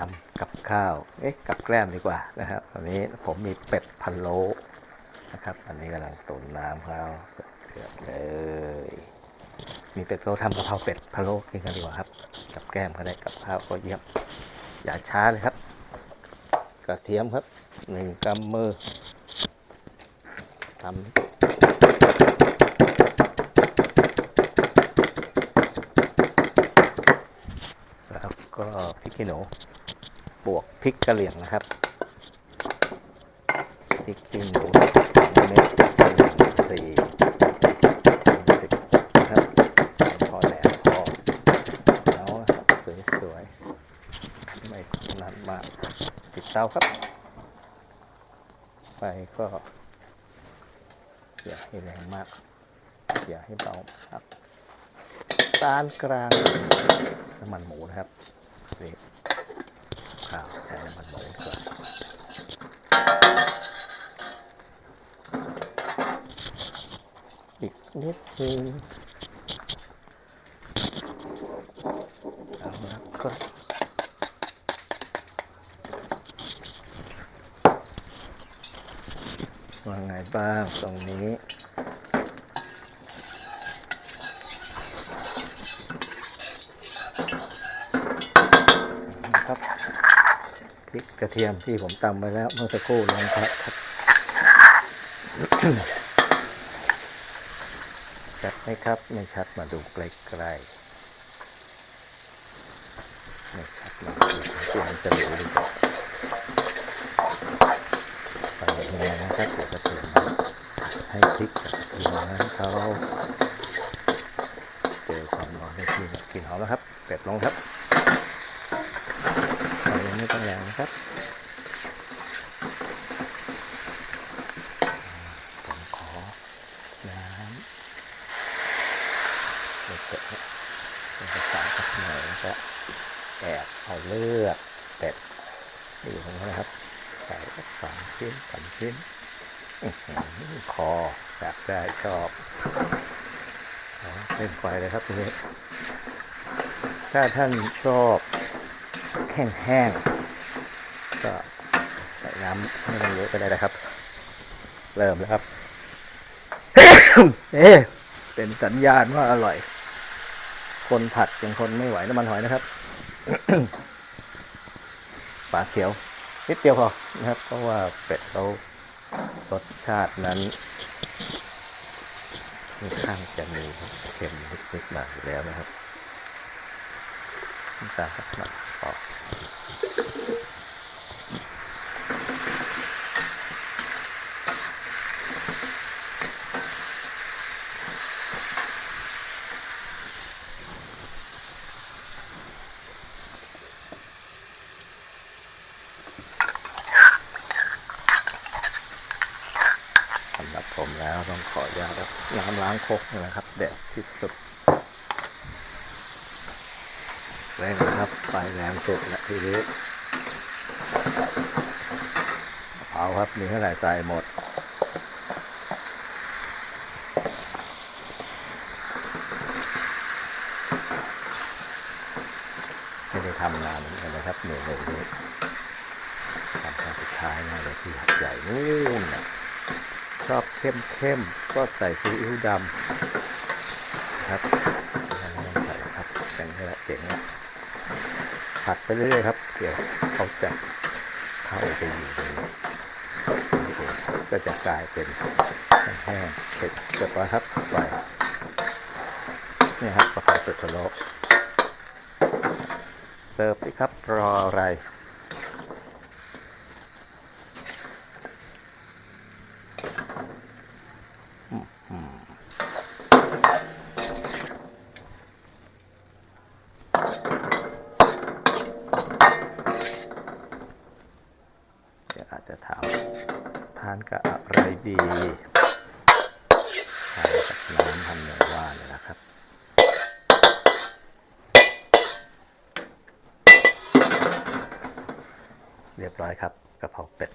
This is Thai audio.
ทำกับข้าว เอ๊ะ กับแกล้มดีกว่านะครับตอนนี้ผมมีเป็ดพะโลนะครับ อันนี้กำลังตุ๋นน้ำเขาเดือดเลย มีเป็ดพะโล้ทำกะเพราเป็ดพะโล้กินกันดีกว่าครับ กับแกล้มก็ได้กับข้าวก็เยี่ยม อย่าช้าเลยครับ กระเทียมครับหนึ่งกำมือทำแล้วก็พริกขี้หนู บวกพริกกระเหรี่ยงนะครับพริกขี้หนูเม็ดสี่สิบนะครับพอแหลมพอแล้วสวยๆไม่นานมากติดเตาครับไฟก็อย่าให้แรงมาก อย่าให้เบามากปานกลางน้ำมันหมูนะครับนี่ ข้าวใช้น้ำมันหมูดีกว่าอีกนิดนึงเอาละครับว่าไงบ้างตรงนี้ นะครับ พริกกระเทียมที่ผมตำไว้แล้วเมื่อสักครู่ลงครับครับชัดไหมครับ ไม่ชัดมาดูใกล้ๆไม่ชัดมาดูเสียงจะรู้ดีกว่าไปแรงนะครับเดี๋ยวกระเทียมให้พริกกับกระเทียมนั้นเขาเจอความร้อนได้ที่กลิ่นหอมแล้วครับเป็ดลงครับ ไฟยังไม่ต้องแรงนะครับผมขอน้ำเด็กๆเป็นภาษาสักหน่อยก็แอบเอาเลือดเป็ดอยู่ตรงนี้นะครับใส่สองชิ้นสามชิ้นข้อหือคออยากได้ชอบเอาเล่นไฟเลยครับทีนี้ถ้าท่านชอบ แห้งๆก็ใส่น้ำไม่ต้องเยอะก็ได้นะครับ เริ่มแล้วครับ เอ๊ะเป็นสัญญาณว่าอร่อย คนผัดยังคนไม่ไหวน้ำมันหอยนะครับปลาเขียว นิดเดียวพอนะครับ เพราะว่าเป็ดเรารสชาตินั้นค่อนข้างจะมีเค็มนิดๆมาอยู่แล้วนะครับน้ำตาลสักหน่อยพอสำหรับ ผมแล้วต้องขออนุญาตน้ำล้างครกนะครับเด็ดที่สุด แรงนะครับไฟแรงสุดและทีนี้เอาครับมีเท่าไหร่ใส่หมดไม่ได้ทำนานเหมือนกันนะครับเหนื่อยเลยนี้ทำครั้งสุดท้ายนะเลยที่หัดใหญ่นู่นนะชอบเข้มเข้มๆก็ใส่ซีอิ๊วดำครับไม่ต้องใส่ครับแข็งละเจ๋งละ ผัดไปเรื่อยๆครับ เดี๋ยวเขาจะเข้าไปอยู่ในนี้ก็จะกลายเป็นแห้งเสร็จเรียบร้อยครับไปนี่ครับกาแฟเป็ดพะโลเสิร์ฟสิครับรออะไร อืมเามทานกับอะไรดีทานกับน้ำทำอย่างว่าเลยนะครับเรียบร้อยครับกะเพราเป็ด